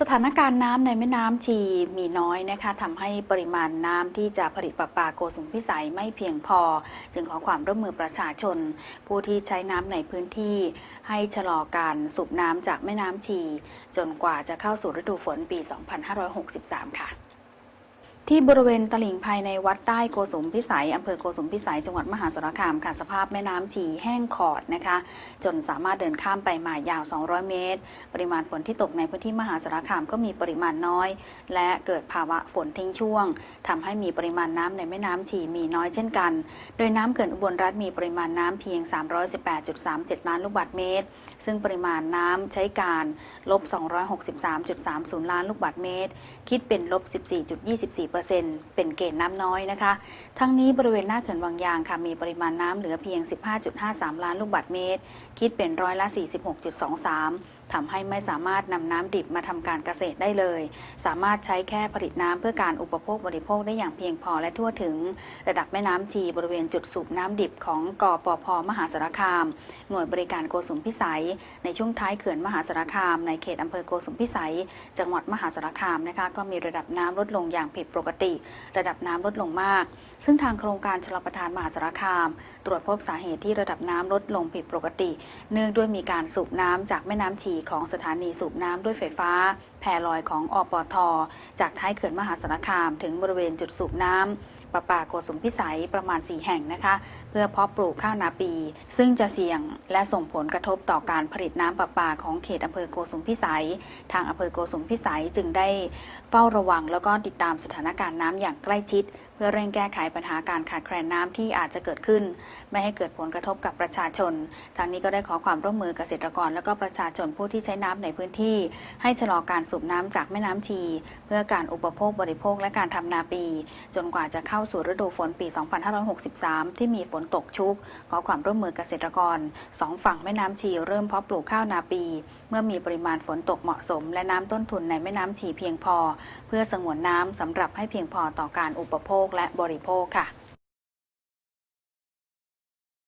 สถานการณ์น้ำในแม่น้ำชีมีน้อยนะคะทำให้ปริมาณน้ำที่จะผลิตประปาโกสุมพิสัยไม่เพียงพอ จึงขอความร่วมมือประชาชน ผู้ที่ใช้น้ำในพื้นที่ ให้ชะลอการสูบน้ำจากแม่น้ำชี จนกว่าจะเข้าสู่ฤดูฝนปี 2563 ค่ะ ที่บริเวณตลิ่งภายในวัดใต้โกสุมพิสัยอำเภอโกสุมพิสัย จังหวัดมหาสารคามค่ะสภาพแม่น้ำชีแห้งขอดนะคะ จนสามารถเดินข้ามไปมายาว 200 เมตร ปริมาณฝนที่ตกในพื้นที่มหาสารคามก็มีปริมาณน้อย และเกิดภาวะฝนทิ้งช่วงทำให้มีปริมาณน้ำในแม่น้ำชีมีน้อยเช่นกัน โดยน้ำเขื่อนอุบลรัฐมีปริมาณน้ำเพียง 318.37 ล้านลูกบาศก์เมตร ซึ่งปริมาณน้ำใช้การลบ 263.30 ล้านลูกบาศก์เมตร คิดเป็นลบ 14.24เป็นเกณฑ์น้ำน้อยนะคะ ทั้งนี้บริเวณหน้าเขื่อนวังยางค่ะมีปริมาณน้ำเหลือเพียง 15.53 ล้านลูกบาศก์เมตร คิดเป็นร้อยละ 46.23ทำให้ไม่สามารถนำน้ำดิบมาทำการเกษตรได้เลย สามารถใช้แค่ผลิตน้ำเพื่อการอุปโภคบริโภคได้อย่างเพียงพอและทั่วถึง ระดับแม่น้ำชีบริเวณจุดสูบน้ำดิบของกอปอพมหาสารคาม หน่วยบริการโกสุมพิสัย ในช่วงท้ายเขื่อนมหาสารคาม ในเขตอำเภอโกสุมพิสัย จังหวัดมหาสารคามนะคะก็มีระดับน้ำลดลงอย่างผิดปกติ ระดับน้ำลดลงมาก ซึ่งทางโครงการชลประทานมหาสารคาม ตรวจพบสาเหตุที่ระดับน้ำลดลงผิดปกติ เนื่องด้วยมีการสูบน้ำจากแม่น้ำฉีของสถานีสูบน้ำด้วยไฟฟ้า แพลอยของอปท จากท้ายเขื่อนมหาสารคาม ถึงบริเวณจุดสูบน้ำประปาโกสุมพิสัยประมาณ 4 แห่งนะคะ เพื่อเพาะปลูกข้าวนาปี ซึ่งจะเสี่ยงและส่งผลกระทบต่อการผลิตน้ำประปาของเขตอำเภอโกสุมพิสัย ทางอำเภอโกสุมพิสัยจึงได้เฝ้าระวังแล้วก็ติดตามสถานการณ์น้ำอย่างใกล้ชิดเพื่อเร่งแก้ไขปัญหาการขาดแคลนน้ำที่อาจจะเกิดขึ้น ไม่ให้เกิดผลกระทบกับประชาชน ทางนี้ก็ได้ขอความร่วมมือเกษตรกร และก็ประชาชนผู้ที่ใช้น้ำในพื้นที่ ให้ชะลอการสูบน้ำจากแม่น้ำชี เพื่อการอุปโภคบริโภคและการทำนาปี จนกว่าจะเข้าสู่ฤดูฝนปี 2563 ที่มีฝนตกชุก ขอความร่วมมือเกษตรกรสองฝั่งแม่น้ำชีเริ่มเพาะปลูกข้าวนาปี เมื่อมีปริมาณฝนตกเหมาะสม และน้ำต้นทุนในแม่น้ำชีเพียงพอ เพื่อสงวนน้ำสำหรับให้เพียงพอต่อการอุปโภคคและบริโภคค่ะ